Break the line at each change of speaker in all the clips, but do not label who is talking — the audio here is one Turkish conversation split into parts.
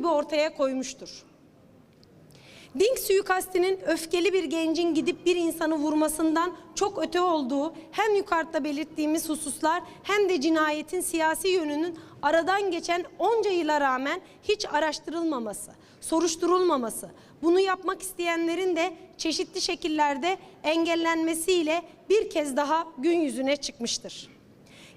gibi ortaya koymuştur. Dink suikastinin öfkeli bir gencin gidip bir insanı vurmasından çok öte olduğu hem yukarıda belirttiğimiz hususlar hem de cinayetin siyasi yönünün aradan geçen onca yıla rağmen hiç araştırılmaması, soruşturulmaması, bunu yapmak isteyenlerin de çeşitli şekillerde engellenmesiyle bir kez daha gün yüzüne çıkmıştır.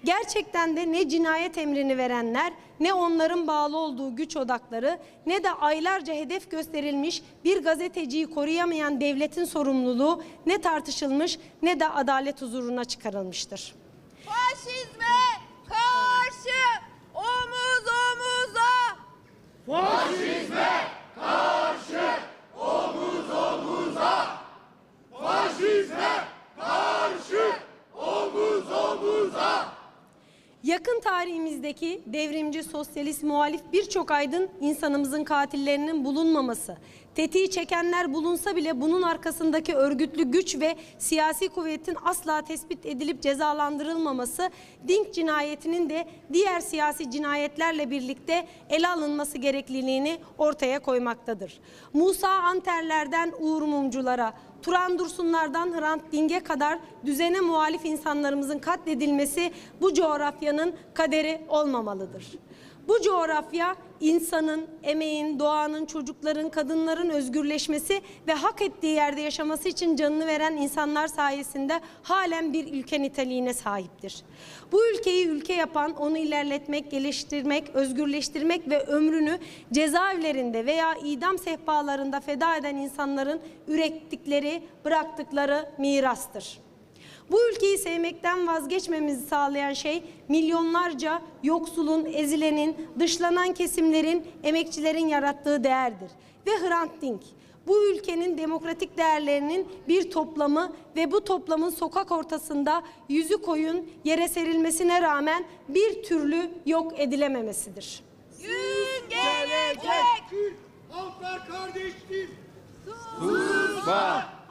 Gerçekten de ne cinayet emrini verenler, ne onların bağlı olduğu güç odakları, ne de aylarca hedef gösterilmiş bir gazeteciyi koruyamayan devletin sorumluluğu ne tartışılmış ne de adalet huzuruna çıkarılmıştır.
Faşizme karşı omuz omuza.
Yakın tarihimizdeki devrimci, sosyalist, muhalif birçok aydın insanımızın katillerinin bulunmaması, tetiği çekenler bulunsa bile bunun arkasındaki örgütlü güç ve siyasi kuvvetin asla tespit edilip cezalandırılmaması, Dink cinayetinin de diğer siyasi cinayetlerle birlikte ele alınması gerekliliğini ortaya koymaktadır. Musa Anterlerden Uğur Mumculara, Turan Dursunlardan Hrant Dink'e kadar düzene muhalif insanlarımızın katledilmesi bu coğrafyanın kaderi olmamalıdır. Bu coğrafya insanın, emeğin, doğanın, çocukların, kadınların özgürleşmesi ve hak ettiği yerde yaşaması için canını veren insanlar sayesinde halen bir ülke niteliğine sahiptir. Bu ülkeyi ülke yapan, onu ilerletmek, geliştirmek, özgürleştirmek ve ömrünü cezaevlerinde veya idam sehpalarında feda eden insanların ürettikleri, bıraktıkları mirastır. Bu ülkeyi sevmekten vazgeçmemizi sağlayan şey milyonlarca yoksulun, ezilenin, dışlanan kesimlerin, emekçilerin yarattığı değerdir. Ve Hrant Dink bu ülkenin demokratik değerlerinin bir toplamı ve bu toplamın sokak ortasında yüzü koyun yere serilmesine rağmen bir türlü yok edilememesidir.
Gün gelecek.
Türk halklar kardeştir.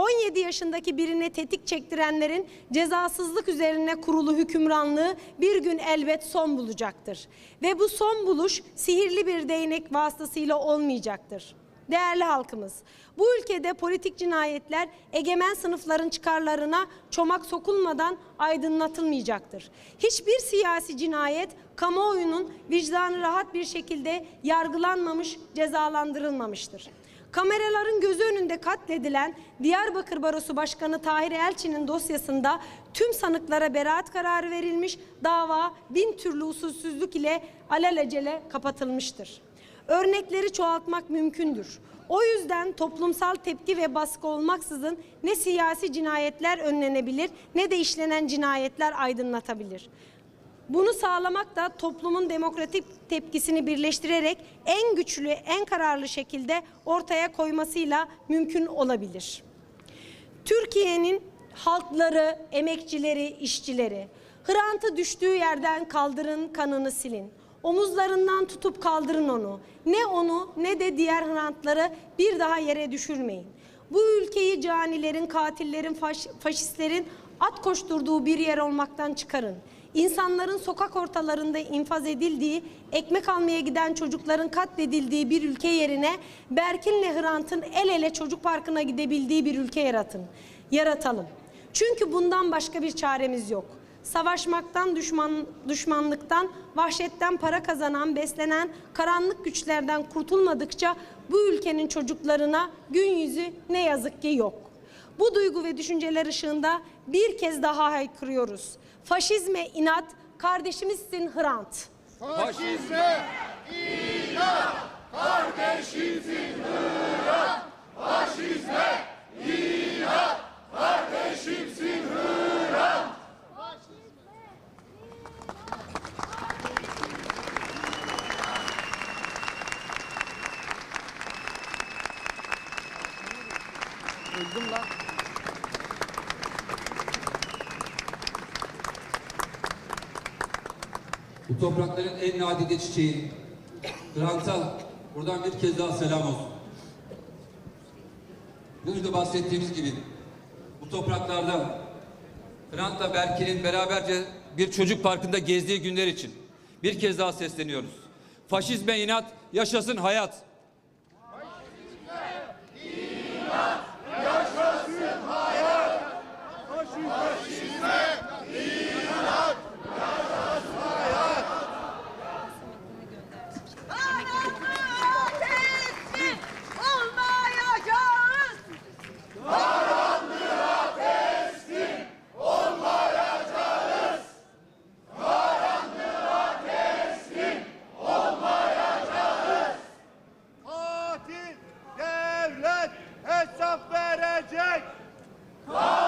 17 yaşındaki birine tetik çektirenlerin cezasızlık üzerine kurulu hükümranlığı bir gün elbet son bulacaktır. Ve bu son buluş sihirli bir değnek vasıtasıyla olmayacaktır. Değerli halkımız, bu ülkede politik cinayetler egemen sınıfların çıkarlarına çomak sokulmadan aydınlatılmayacaktır. Hiçbir siyasi cinayet kamuoyunun vicdanı rahat bir şekilde yargılanmamış, cezalandırılmamıştır. Kameraların gözü önünde katledilen Diyarbakır Barosu Başkanı Tahir Elçi'nin dosyasında tüm sanıklara beraat kararı verilmiş, dava bin türlü usulsüzlük ile alelacele kapatılmıştır. Örnekleri çoğaltmak mümkündür. O yüzden toplumsal tepki ve baskı olmaksızın ne siyasi cinayetler önlenebilir ne de işlenen cinayetler aydınlatabilir. Bunu sağlamak da toplumun demokratik tepkisini birleştirerek en güçlü, en kararlı şekilde ortaya koymasıyla mümkün olabilir. Türkiye'nin halkları, emekçileri, işçileri, Hrant'ı düştüğü yerden kaldırın, kanını silin. Omuzlarından tutup kaldırın onu. Ne onu ne de diğer Hrantları bir daha yere düşürmeyin. Bu ülkeyi canilerin, katillerin, faş- faşistlerin at koşturduğu bir yer olmaktan çıkarın. İnsanların sokak ortalarında infaz edildiği, ekmek almaya giden çocukların katledildiği bir ülke yerine Berkin'le Hrant'ın el ele çocuk parkına gidebildiği bir ülke yaratın. Yaratalım. Çünkü bundan başka bir çaremiz yok. Savaşmaktan, düşman, düşmanlıktan, vahşetten para kazanan, beslenen karanlık güçlerden kurtulmadıkça bu ülkenin çocuklarına gün yüzü ne yazık ki yok. Bu duygu ve düşünceler ışığında bir kez daha haykırıyoruz. Faşizme inat, kardeşimizsin Hrant.
Faşizme inat kardeşimizin hırat. Faşizme inat
Bu toprakların en nadide çiçeği. Hrant'a buradan bir kez daha selam olsun. Biraz önce bahsettiğimiz gibi bu topraklarda Hrant'la Berkin'in beraberce bir çocuk parkında gezdiği günler için bir kez daha sesleniyoruz. Faşizme inat, yaşasın hayat.
Long